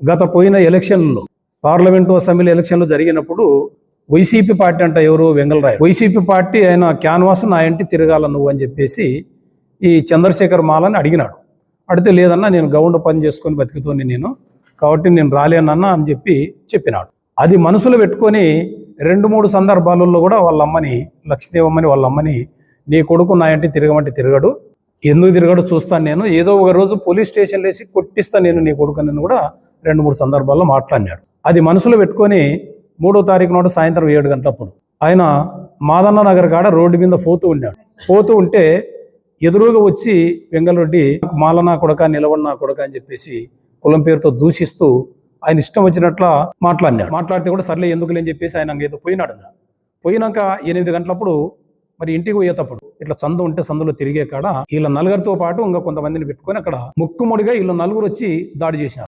గత పోయిన ఎలక్షన్లో పార్లమెంటు అసెంబ్లీ ఎలక్షన్లు జరిగినప్పుడు వైసీపీ పార్టీ అంట ఎవరు వెంగళరాయ్. వైసీపీ పార్టీ ఆయన క్యాన్వాస్ నా ఇంటి తిరగాల నువ్వు అని చెప్పేసి ఈ చంద్రశేఖర్ మాలని అడిగినాడు. అడిగితే లేదన్నా నేను గౌండ్ పని చేసుకొని బతుకుతోని నేను కాబట్టి నేను రాలేనన్నా అని చెప్పి చెప్పినాడు. అది మనసులో పెట్టుకొని రెండు మూడు సందర్భాలలో కూడా వాళ్ళ అమ్మని లక్ష్మీదేవమ్మని వాళ్ళ అమ్మని నీ కొడుకు నా ఇంటి తిరగమంటే తిరగడు ఎందుకు తిరగడు చూస్తాను నేను. ఏదో ఒక రోజు పోలీస్ స్టేషన్ వేసి కొట్టిస్తాను నేను నీ కొడుకుని కూడా రెండు మూడు సందర్భాల్లో మాట్లాడినాడు. అది మనసులో పెట్టుకొని మూడో తారీఖు నాడు సాయంత్రం ఏడు గంటలప్పుడు ఆయన మాదన్న నగర్ కాడ రోడ్డు మీద పోతూ ఉన్నాడు. పోతూ ఉంటే ఎదురుగా వచ్చి వెంగళరెడ్డి మాలనా కొడక నిలవన్నా కొడక అని చెప్పేసి కులం పేరుతో దూషిస్తూ ఆయన ఇష్టం వచ్చినట్ల మాట్లాడినాడు. మాట్లాడితే కూడా సర్లే ఎందుకు లేని చెప్పేసి ఆయన ఏదో పోయినాడు పోయినాక ఎనిమిది గంటలప్పుడు మరి ఇంటికి పోయేటప్పుడు ఇట్లా సందు ఉంటే సందులో తిరిగే కాడ వీళ్ళ నలుగురితో పాటు ఇంకా కొంతమందిని పెట్టుకొని అక్కడ ముక్కుముడిగా వీళ్ళ నలుగురు వచ్చి దాడి చేసినారు.